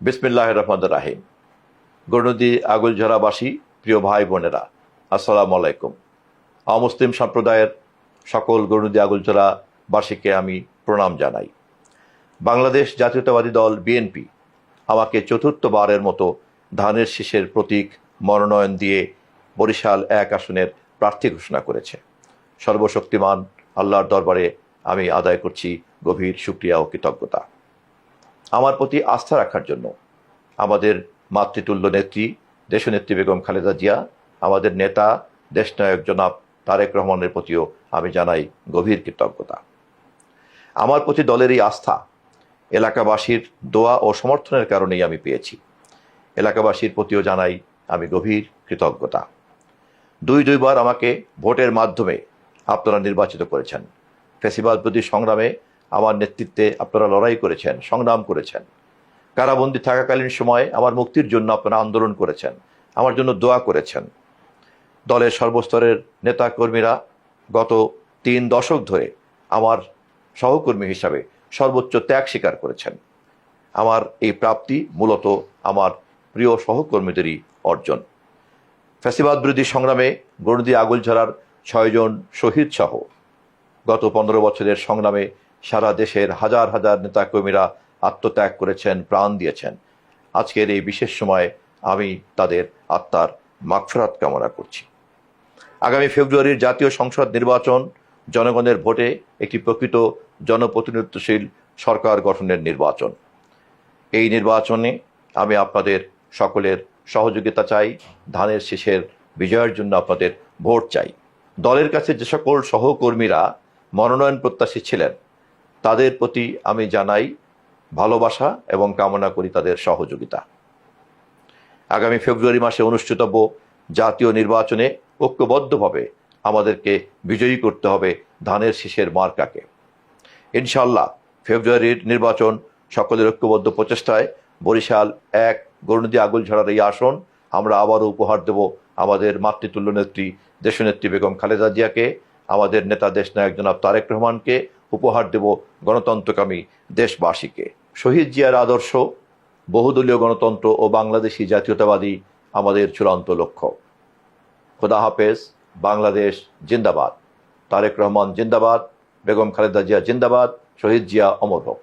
বিসমিল্লাহ রহমান রাহিম। গণদি আগুলঝরাবাসী, প্রিয় ভাই বোনেরা, আসসালামু আলাইকুম। অমুসলিম সম্প্রদায়ের সকল গণদি আগুলঝরাবাসীকে আমি প্রণাম জানাই। বাংলাদেশ জাতীয়তাবাদী দল বিএনপি আমাকে চতুর্থবারের মতো ধানের শীষের প্রতীক মনোনয়ন দিয়ে বরিশাল এক আসনের প্রার্থী ঘোষণা করেছে। সর্বশক্তিমান আল্লাহর দরবারে আমি আদায় করছি গভীর সুক্রিয়া ও কৃতজ্ঞতা। আমার প্রতি আস্থা রাখার জন্য। আমাদের মাতৃতুল্য নেত্রী, দেশনেত্রী বেগম খালেদা জিয়া, আমাদের নেতা, দেশনায়ক জনাব তারেক রহমানের প্রতিও আমি জানাই গভীর কৃতজ্ঞতা। আমার প্রতি দলের এই আস্থা এলাকাবাসীর দোয়া ও সমর্থনের কারণেই আমি পেয়েছি। এলাকাবাসীর প্রতিও জানাই আমি গভীর কৃতজ্ঞতা। দুই দুইবার আমাকে ভোটের মাধ্যমে আপনারা নির্বাচিত করেছেন। ফেসিবাল প্রতি সংগ্রামে আমার নেতৃত্বে আপনারা লড়াই করেছেন, সংগ্রাম করেছেন। কারাবন্দী থাকাকালীন সময়ে আমার মুক্তির জন্য আপনারা আন্দোলন করেছেন, আমার জন্য দোয়া করেছেন। দলের সর্বস্তরের নেতা কর্মীরা গত তিন দশক ধরে আমার সহকর্মী হিসাবে সর্বোচ্চ ত্যাগ স্বীকার করেছেন। আমার এই প্রাপ্তি মূলত আমার প্রিয় সহকর্মীদেরই অর্জন। ফ্যাসিবাদ বিরোধী সংগ্রামে গণদি আগুলঝরার ছয়জন শহীদ সহ গত পনেরো বছরের সংগ্রামে সারা দেশের হাজার হাজার নেতাকর্মীরা আত্মত্যাগ করেছেন, প্রাণ দিয়েছেন। আজকের এই বিশেষ সময়ে আমি তাদের আত্মার মাগফরাত কামনা করছি। আগামী ফেব্রুয়ারির জাতীয় সংসদ নির্বাচন জনগণের ভোটে একটি প্রকৃত জনপ্রতিনিধিত্বশীল সরকার গঠনের নির্বাচন। এই নির্বাচনে আমি আপনাদের সকলের সহযোগিতা চাই, ধানের শেষের বিজয়ের জন্য আপনাদের ভোট চাই। দলের কাছে যে সকল সহকর্মীরা মনোনয়ন প্রত্যাশী ছিলেন তাদের প্রতি আমি জানাই ভালোবাসা এবং কামনা করি তাদের সহযোগিতা। আগামী ফেব্রুয়ারি মাসে অনুষ্ঠিতব্য জাতীয় নির্বাচনে ঐক্যবদ্ধভাবে আমাদেরকে বিজয়ী করতে হবে ধানের শীষের মার্কাকে। ইনশাল্লাহ ফেব্রুয়ারির নির্বাচন সকলের ঐক্যবদ্ধ প্রচেষ্টায় বরিশাল এক, গরুনদী আগুল ঝরার এই আসন আমরা আবারও উপহার দেব আমাদের মাতৃতুল্য নেত্রী, দেশনেত্রী বেগম খালেদা জিয়াকে, আমাদের নেতা দেশনায়ক জনাব তারেক রহমানকে উপহার দেব গণতন্ত্রকামী দেশবাসীকে। শহীদ জিয়ার আদর্শ, বহুদলীয় গণতন্ত্র ও বাংলাদেশি জাতীয়তাবাদী আমাদের চূড়ান্ত লক্ষ্য। খোদা হাফেজ, বাংলাদেশ জিন্দাবাদ। তারেক রহমান জিন্দাবাদ, বেগম খালেদা জিয়া জিন্দাবাদ, শহীদ জিয়া অমর হোক।